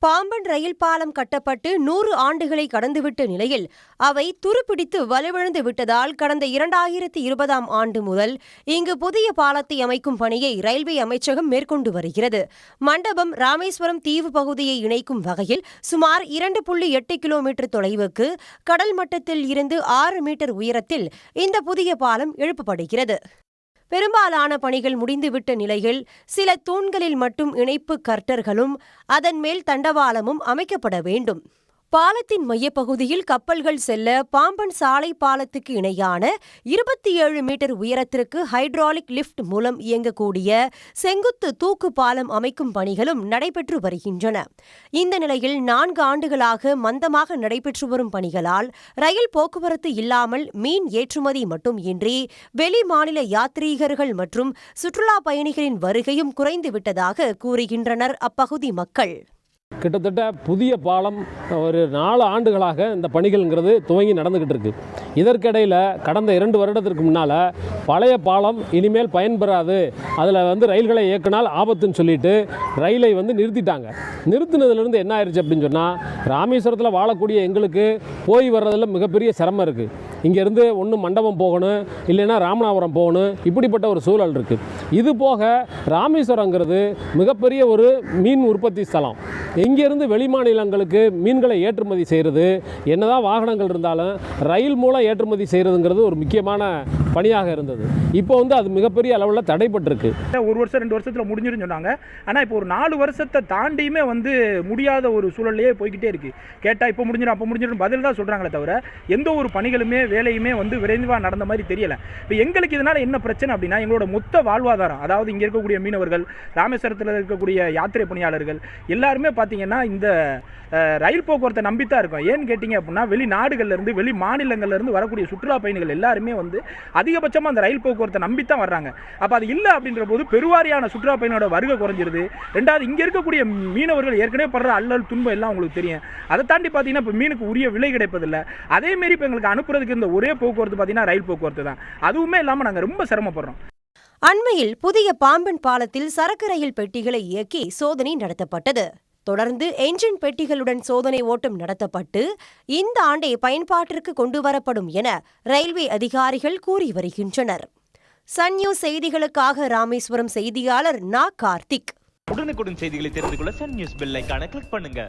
பாம்பன் ரயில் பாலம் கட்டப்பட்டு நூறு ஆண்டுகளை கடந்துவிட்ட நிலையில் அவை துருப்பிடித்து வலுவிழந்து விட்டதால் கடந்த இரண்டாயிரத்தி இருபதாம் ஆண்டு முதல் இங்கு புதிய பாலத்தை அமைக்கும் பணியை ரயில்வே அமைச்சகம் மேற்கொண்டு வருகிறது. மண்டபம் ராமேஸ்வரம் தீவு பகுதியை இணைக்கும் வகையில் சுமார் இரண்டு புள்ளி எட்டு கிலோமீட்டர் தொலைவுக்கு கடல் மட்டத்தில் இருந்து ஆறு மீட்டர் உயரத்தில் இந்த புதிய பாலம் எழுப்பப்படுகிறது. பெரும்பாலான பணிகள் முடிந்துவிட்ட நிலையில் சில தூண்களில் மட்டும் இணைப்பு கர்ட்டர்களும் அதன் மேல் தண்டவாளமும் அமைக்கப்பட வேண்டும். பாலத்தின் மையப்பகுதியில் கப்பல்கள் செல்ல பாம்பன் சாலை பாலத்துக்கு இணையான இருபத்தி ஏழு மீட்டர் உயரத்திற்கு ஹைட்ராலிக் லிஃப்ட் மூலம் இயங்கக்கூடிய செங்குத்து தூக்கு பாலம் அமைக்கும் பணிகளும் நடைபெற்று வருகின்றன. இந்த நிலையில் நான்கு ஆண்டுகளாக மந்தமாக நடைபெற்று வரும் பணிகளால் ரயில் போக்குவரத்து இல்லாமல் மீன் ஏற்றுமதி மட்டும் இன்றி வெளி மாநில யாத்ரீகர்கள் மற்றும் சுற்றுலா பயணிகளின் வருகையும் குறைந்துவிட்டதாக கூறுகின்றனர் அப்பகுதி மக்கள். கிட்டத்தட்ட புதிய பாலம் ஒரு நாலு ஆண்டுகளாக இந்த பணிகள்ங்கிறது துவங்கி நடந்துக்கிட்டு இருக்கு இதற்கிடையில் கடந்த இரண்டு வருடத்திற்கு முன்னால் பழைய பாலம் இனிமேல் பயன்பெறாது. அதில் வந்து ரயில்களை இயக்கினால் ஆபத்துன்னு சொல்லிட்டு ரயிலை வந்து நிறுத்திட்டாங்க. நிறுத்தினதுலேருந்து என்ன ஆயிடுச்சு அப்படின்னு சொன்னால் ராமேஸ்வரத்தில் வாழக்கூடிய எங்களுக்கு போய் வர்றதில் மிகப்பெரிய சிரமம் இருக்குது இங்கேருந்து ஒன்று மண்டபம் போகணும் இல்லைன்னா ராமநாதபுரம் போகணும் இப்படிப்பட்ட ஒரு சூழல் இருக்குது இது போக ராமேஸ்வரங்கிறது மிகப்பெரிய ஒரு மீன் உற்பத்தி ஸ்தலம். இங்கேருந்து வெளி மாநிலங்களுக்கு மீன்களை ஏற்றுமதி செய்கிறது என்னதான் வாகனங்கள் இருந்தாலும் ரயில் மூலம் ஏற்றுமதி செய்கிறதுங்கிறது ஒரு முக்கியமான பணியாக இருந்தது. இப்போ வந்து அது மிகப்பெரிய அளவில் தடைப்பட்டிருக்கு ஒரு வருஷம் ரெண்டு வருஷத்தில் முடிஞ்சிருன்னு சொன்னாங்க. ஆனால் இப்போ ஒரு நாலு வருஷத்தை தாண்டியுமே வந்து முடியாத ஒரு சூழல்லையே போய்கிட்டே இருக்கு. கேட்டால் இப்போ முடிஞ்சிடும் அப்போ முடிஞ்சிடும் பதில் தான் சொல்கிறாங்களே தவிர எந்த ஒரு பணிகளுமே வேலையுமே வந்து விரைவாக நடந்த மாதிரி தெரியலை. இப்போ எங்களுக்கு இதனால் என்ன பிரச்சனை அப்படின்னா எங்களோட மொத்த வாழ்வாதாரம் அதாவது இங்கே இருக்கக்கூடிய மீனவர்கள் ராமேஸ்வரத்தில் இருக்கக்கூடிய யாத்திரை பணியாளர்கள் எல்லாருமே பார்த்தீங்கன்னா இந்த ரயில் போக்குவரத்தை நம்பித்தான் இருக்கும். ஏன்னு கேட்டிங்க அப்படின்னா வெளி நாடுகள்லேருந்து வெளி மாநிலங்கள்லேருந்து வரக்கூடிய சுற்றுலா பயணிகள் எல்லாருமே வந்து அதிகபட்சமாக அந்த ரயில் போக்குவரத்தை நம்பித்தான் வர்றாங்க. அப்போ அது இல்லை அப்படின்ற போது பெருவாரியான சுற்றுலா பயணியோட வருகை குறைஞ்சிருது. ரெண்டாவது இங்கே இருக்கக்கூடிய மீனவர்கள் ஏற்கனவே படுற அல்லல் துன்பம் எல்லாம் உங்களுக்கு தெரியும். அதை தாண்டி பார்த்தீங்கன்னா இப்போ மீனுக்கு உரிய விலை கிடைப்பதில்லை. அதேமாரி இப்போ எங்களுக்கு அனுப்புறதுக்கு இந்த ஒரே போக்குவரத்து பார்த்தீங்கன்னா ரயில் போக்குவரத்து தான். அதுவுமே இல்லாமல் நாங்கள் ரொம்ப சிரமப்படுறோம். அண்மையில் புதிய பாம்பன் பாலத்தில் சரக்கு ரயில் பெட்டிகளை இயக்கி சோதனை நடத்தப்பட்டது. தொடர்ந்து என்ஜின் பெட்டிகளுடன் சோதனை ஓட்டம் நடத்தப்பட்டு இந்த ஆண்டே பயன்பாட்டிற்கு கொண்டுவரப்படும் என ரயில்வே அதிகாரிகள் கூறி வருகின்றனர். சன் நியூஸ் செய்திகளுக்காக ராமேஸ்வரம் செய்தியாளர் நா கார்த்திக். உடனுக்குடன் செய்திகளை தெரிந்து கொள்ள சன் நியூஸ் பெல்லைக்கான கிளிக் பண்ணுங்க.